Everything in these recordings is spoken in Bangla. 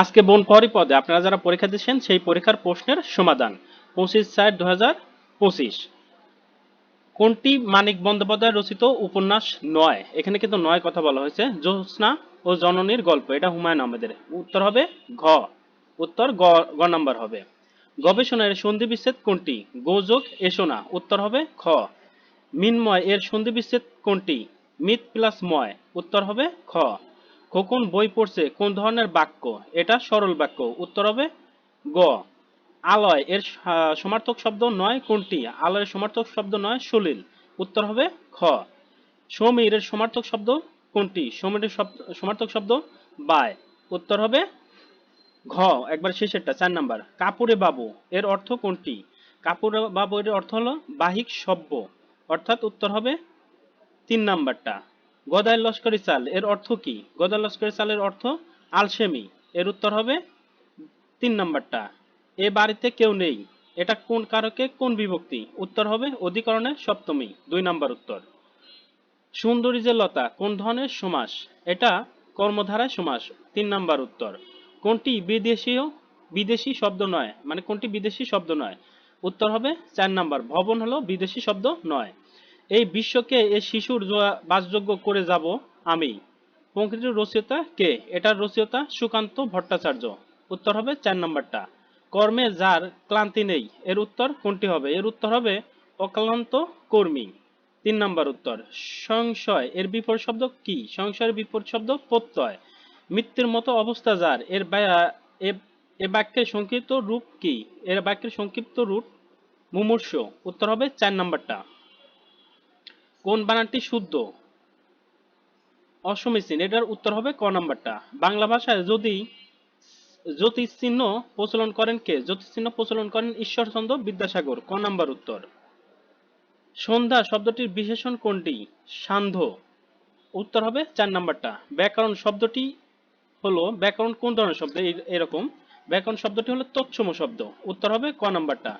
আজকে বন প্রহরী পদে আপনারা যারা পরীক্ষা দিচ্ছেন, সেই পরীক্ষার প্রশ্নের সমাধান। পঁচিশ চার দু কোনটি মানিক বন্দ্যোপাধ্যায় রচিত উপন্যাস নয়? এখানে কিন্তু নয় কথা বলা হয়েছে। জ্যোৎস্না ও জননীর গল্প, এটা হুমায়ুন আহমেদের। উত্তর হবে ঘ। উত্তর গ গ নাম্বার হবে। গবেষণার সন্ধি বিচ্ছেদ কোনটি? গোযোগ এসো না। উত্তর হবে খ। মিনময় এর সন্ধি বিচ্ছেদ কোনটি? মিত প্লাস ময়। উত্তর হবে খ। খোকন বই পড়ছে, কোন ধরনের বাক্য? এটা সরল বাক্য। উত্তর হবে গ। আলয় এর সমার্থক শব্দ নয় কোনটি? আলয়ের সমার্থক শব্দ নয় সলিল। উত্তর হবে খ। সমীর এর সমার্থক শব্দ কোনটি? সমীরের সমার্থক শব্দ বায়। উত্তর হবে ঘ। একবার শেষেরটা, চার নাম্বার। কাপুরে বাবু এর অর্থ কোনটি? কাপুরে বাবু এর অর্থ হলো বাহিক সভ্য। অর্থাৎ উত্তর হবে তিন নাম্বারটা। গদাই লস্করি চাল, এর অর্থ কি? গদাই লস্করি চালের অর্থ আলসেমি। এর উত্তর হবে তিন নম্বরটা। এ বাড়িতে কেউ নেই। এটা কোন কারকে? কোন বিভক্তি? উত্তর হবে অধিকরণের সপ্তমী। দুই নম্বর উত্তর। সুন্দরী যে লতা, কোন ধরনের? সমাস। এটা কর্মধারায় সমাস। তিন নাম্বার উত্তর। কোনটি বিদেশীয়? বিদেশি শব্দ নয়। মানে কোনটি বিদেশি শব্দ নয়? উত্তর হবে চার নাম্বার। ভবন হলো বিদেশি শব্দ নয়। এই বিশ্বকে এই শিশুর বাসযোগ্য করে যাব আমি। পঙ্কিটির রচয়িতা কে? এটার রচয়িতা সুকান্ত ভট্টাচার্য। উত্তর হবে চার নম্বরটা। কর্মে যার ক্লান্তি নেই, এর উত্তর কোনটি হবে? এর উত্তর হবে অক্লান্ত কর্মী। তিন নম্বর উত্তর, সংশয়। এর বিপরীত শব্দ কি? সংশয়ের বিপরীত শব্দ প্রত্যয়। মৃত্যুর মতো অবস্থা যার, এর এ- এ বাক্যের সংক্ষিপ্ত রূপ কি? এর বাক্যের সংক্ষিপ্ত রূপ মুমূর্ষ। উত্তর হবে চার নাম্বারটা। কোন বানানটি শুদ্ধ? অসমীচীন এটার উত্তর হবে ক নাম্বারটা। বাংলা ভাষায় যদি জ্যোতিষ চিহ্ন প্রচলন করেন কে? জ্যোতিষ চিহ্ন প্রচলন করেন ঈশ্বরচন্দ্র বিদ্যাসাগর। ক নাম্বার উত্তর? সন্ধ্যা শব্দটির বিশেষণ কোনটি? সান্ধ্য। উত্তর হবে চার নাম্বারটা। ব্যাকরণ শব্দটি হলো, ব্যাকরণ কোন ধরনের শব্দ? এরকম। ব্যাকরণ শব্দটি হলো তৎসম শব্দ। উত্তর হবে ক নাম্বারটা।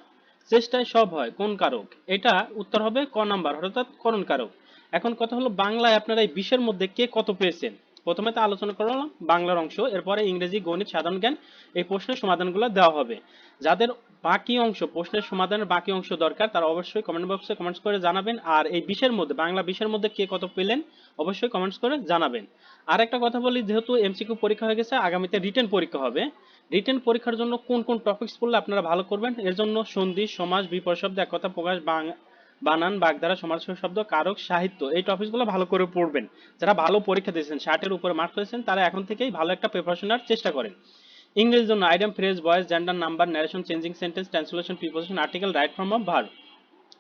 চেষ্টায় সব হয়, কোন কারক? এটা উত্তর হবে ক নাম্বার, অর্থাৎ করণ কারক। এখন কথা হলো বাংলায় আপনারা এই বিশ্বের মধ্যে কে কত পেয়েছেন? প্রথমে তো আলোচনা করলাম বাংলার অংশ, এরপরে ইংরেজি, গণিত, সাধারণ জ্ঞান, এই প্রশ্নের সমাধানগুলো দেওয়া হবে। যাদের বাকি অংশ, প্রশ্নের সমাধানের বাকি অংশ দরকার, তারা অবশ্যই কমেন্ট বক্সে কমেন্টস করে জানাবেন। আর এই বিশের মধ্যে, বাংলা বিশের মধ্যে কে কত পেলেন, অবশ্যই কমেন্টস করে জানাবেন। আর একটা কথা বলি, যেহেতু এমসিকিউ পরীক্ষা হয়ে গেছে, আগামীতে রিটেন পরীক্ষা হবে। রিটেন পরীক্ষার জন্য কোন কোন টপিকস পড়লে আপনারা ভালো করবেন? এর জন্য সন্ধি, সমাজ, বিপরীত শব্দ এক কথা প্রকাশ বানান, বাগধারা, সমাজ শব্দ, কারক, সাহিত্য, এই টপিকসগুলো ভালো করে পড়বেন। যারা ভালো পরীক্ষা দিয়েছেন, ষাটের উপরে মার্ক পেয়েছেন তারা এখন থেকেই ভালো একটা প্রিপারেশন নেওয়ার চেষ্টা করেন। ইংরেজির জন্য idiom phrase voice gender number narration changing sentence translation preposition article right form of verb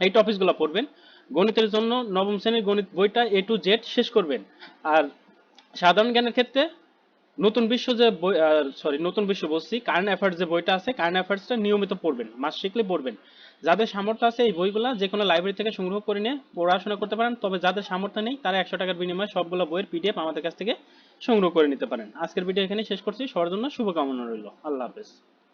এই টপিকসগুলো পড়বেন। গণিতের জন্য নবম শ্রেণির গণিত বইটা এ টু জেড শেষ করবেন। আর সাধারণ জ্ঞানের ক্ষেত্রে নতুন বিশ্ব যে বই সরি নতুন বিশ্ব বলছি কারেন্ট অ্যাফেয়ার্স যে বইটা আছে কারেন্ট অ্যাফেয়ার্সটা নিয়মিত পড়বেন মাস শিখলে পড়বেন। যাদের সামর্থ্য আছে এই বইগুলো, যে কোনো লাইব্রেরি থেকে সংগ্রহ করে নিয়ে পড়াশোনা করতে পারেন, তবে যাদের সামর্থ্য নেই, তারা একশো টাকার বিনিময়ে সবগুলো বইয়ের পিডিএফ আমাদের কাছ থেকে সংগ্রহ করে নিতে পারেন। আজকের ভিডিও এখানে শেষ করছি, সবার জন্য শুভকামনা রইল। আল্লাহ হাফেজ।